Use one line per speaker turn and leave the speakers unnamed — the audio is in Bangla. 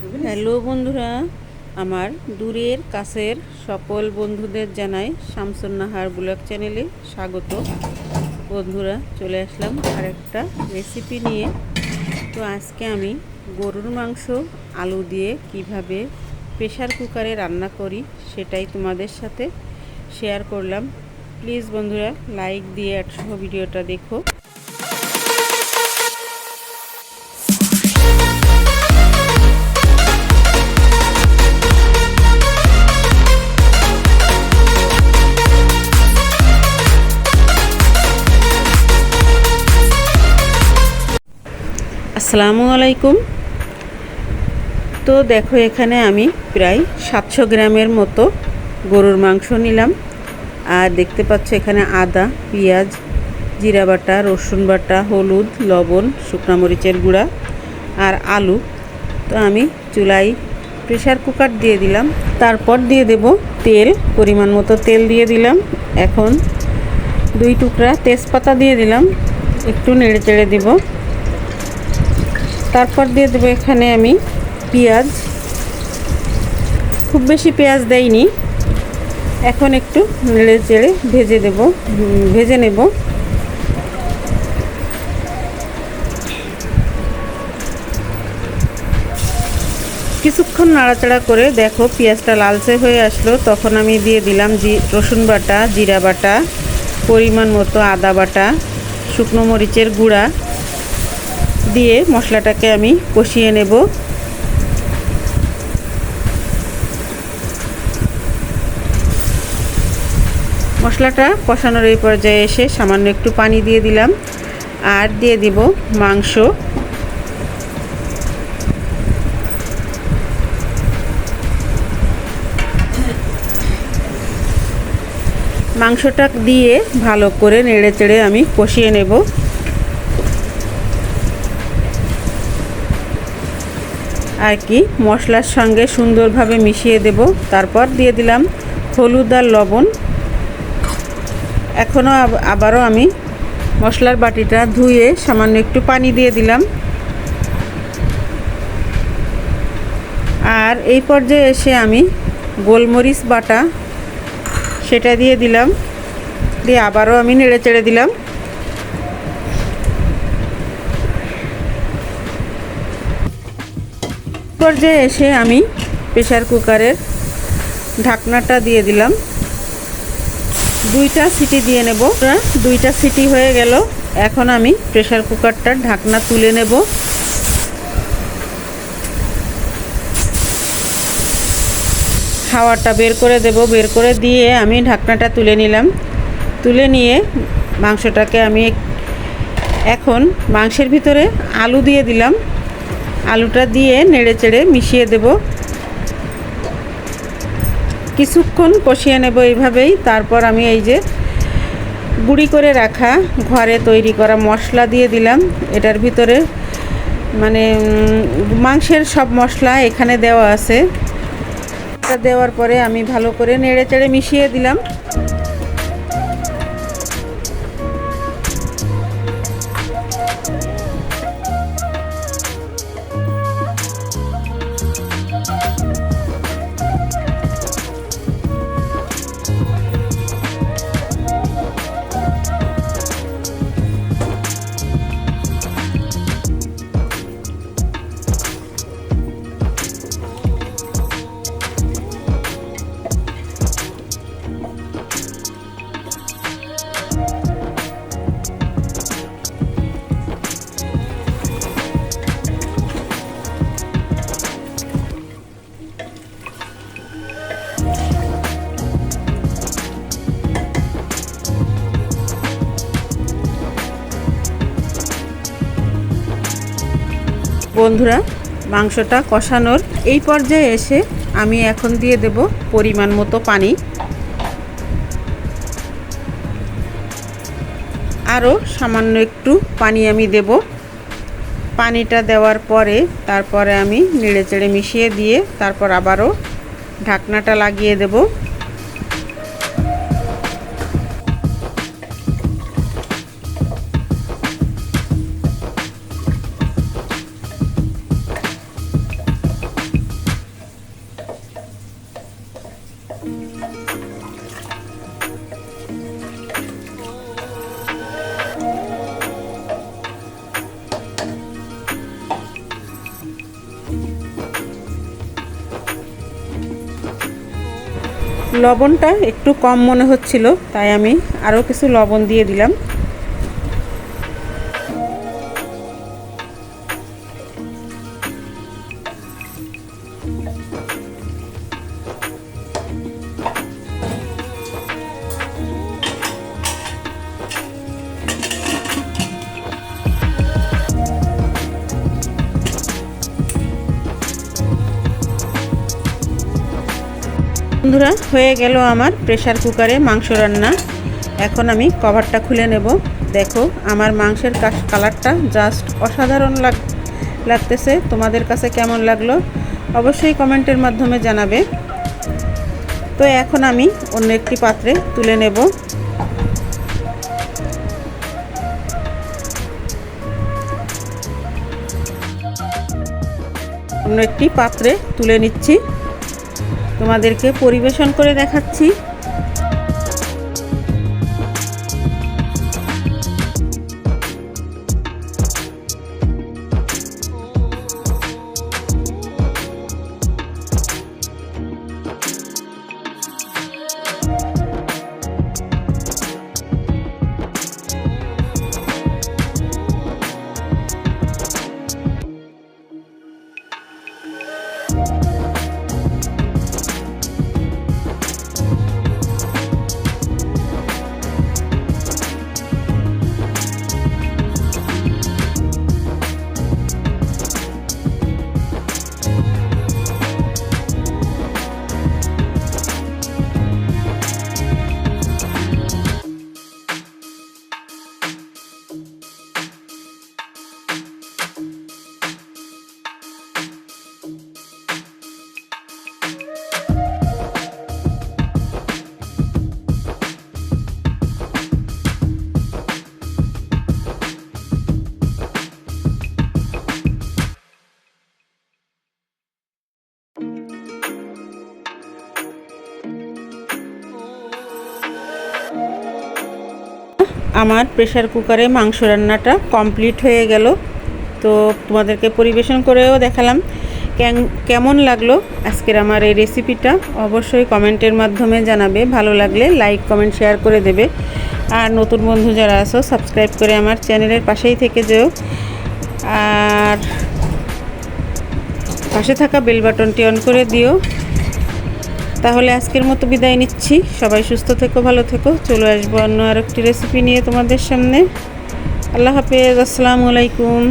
হ্যালো বন্ধুরা, আমার দূরের কাছের সকল বন্ধুদের জানাই শামসুন্নাহার ব্লগ চ্যানেলে স্বাগত। বন্ধুরা, চলে আসলাম আর একটা রেসিপি নিয়ে। তো আজকে আমি গরুর মাংস, আলু দিয়ে কীভাবে প্রেশার কুকারে রান্না করি সেটাই তোমাদের সাথে শেয়ার করলাম। প্লিজ বন্ধুরা লাইক দিয়ে একসহ ভিডিওটা দেখো। আসসালামু আলাইকুম। তো দেখো এখানে আমি প্রায় সাতশো গ্রামের মতো গরুর মাংস নিলাম। আর দেখতে পাচ্ছ এখানে আদা, পেঁয়াজ, জিরা বাটা, রসুন বাটা, হলুদ, লবণ, শুকনো মরিচের গুঁড়া আর আলু। তো আমি চুলাই প্রেশার কুকার দিয়ে দিলাম। তারপর দিয়ে দেব তেল, পরিমাণ মতো তেল দিয়ে দিলাম। এখন দুই টুকরা তেজপাতা দিয়ে দিলাম। একটু নেড়ে চেড়ে দেবো। তারপর দিয়ে দেবো এখানে আমি পেঁয়াজ। খুব বেশি পেঁয়াজ দেয়নি এখন একটু নেড়ে চেড়ে ভেজে দেব ভেজে নেব। কিছুক্ষণ নাড়াচাড়া করে দেখো পেঁয়াজটা লালচে হয়ে আসলো। তখন আমি দিয়ে দিলাম জি, রসুন বাটা, জিরা বাটা, পরিমাণ মতো আদা বাটা, শুকনো মরিচের গুঁড়া। দিয়ে মশলাটাকে আমি কষিয়ে নেব। মশলাটা কষানোর এই পর্যায়ে এসে সামান্য একটু পানি দিয়ে দিলাম আর দিয়ে দিব মাংস। মাংসটা দিয়ে ভালো করে নেড়ে চেড়ে আমি কষিয়ে নেব। আর কি, মশলার সঙ্গে সুন্দরভাবে মিশিয়ে দেব। তারপর দিয়ে দিলাম হলুদ আর লবণ। এখনও আবারও আমি মশলার বাটিটা ধুয়ে সামান্য একটু পানি দিয়ে দিলাম। আর এই পর্যায়ে এসে আমি গোলমরিচ বাটা সেটা দিয়ে দিলাম। দিয়ে আবারও আমি নেড়ে চেড়ে দিলাম। পর্যায়ে এসে আমি প্রেশার কুকারের ঢাকনাটা দিয়ে দিলাম। দুইটা সিটি দিয়ে নেব। দুইটা সিটি হয়ে গেল। এখন আমি প্রেশার কুকারটার ঢাকনা তুলে নেব। হাওয়াটা বের করে দেব। বের করে দিয়ে আমি ঢাকনাটা তুলে নিলাম। তুলে নিয়ে মাংসটাকে আমি এখন মাংসের ভিতরে আলু দিয়ে দিলাম। আলুটা দিয়ে নেড়ে চেড়ে মিশিয়ে দেব। কিছুক্ষণ কষিয়ে নেব এইভাবেই। তারপর আমি এই যে গুঁড়ি করে রাখা ঘরে তৈরি করা মশলা দিয়ে দিলাম। এটার ভিতরে মানে মাংসের সব মশলা এখানে দেওয়া আছে। দেওয়ার পরে আমি ভালো করে নেড়ে চেড়ে মিশিয়ে দিলাম। বন্ধুরা, মাংসটা কষানোর এই পর্যায়ে এসে আমি এখন দিয়ে দেব পরিমাণ মতো পানি। আরও সামান্য একটু পানি আমি দেব। পানিটা দেওয়ার পরে তারপরে আমি নেড়ে চেড়ে মিশিয়ে দিয়ে তারপর আবারও ঢাকনাটা লাগিয়ে দেবো। লবণটা একটু কম মনে হচ্ছিল তাই আমি আরও কিছু লবণ দিয়ে দিলাম। বন্ধুরা, হয়ে গেল আমার প্রেশার কুকারে মাংস রান্না। এখন আমি কভারটা খুলে নেব। দেখো, আমার মাংসের কালারটা জাস্ট অসাধারণ লাগ, লাগতেছে। তোমাদের কাছে কেমন লাগল অবশ্যই কমেন্টের মাধ্যমে জানাবে। তো এখন আমি অন্য একটি পাত্রে তুলে নেব। অন্য একটি পাত্রে তুলে নিচ্ছি। তোমাদেরকে পরিবেশন করে দেখাচ্ছি। আমার প্রেশার কুকারে মাংস রান্নাটা কমপ্লিট হয়ে গেল। তো তোমাদেরকে পরিবেশন করেও দেখালাম। কেমন লাগল আজকের আমার এই রেসিপিটা অবশ্যই কমেন্টের মাধ্যমে জানাবে। ভালো লাগলে লাইক কমেন্ট শেয়ার করে দেবে। আর নতুন বন্ধু যারা আছো সাবস্ক্রাইব করে আমার চ্যানেলের পাশেই থেকে যেও। আর পাশে থাকা বেল বাটনটি অন করে দিও। তাহলে আজকের মতো বিদায় নিচ্ছি। সবাই সুস্থ থেকো, ভালো থেকো। চলে আসব অন্য আরেকটি রেসিপি নিয়ে তোমাদের সামনে। আল্লাহ হাফেজ, আসসালামু আলাইকুম।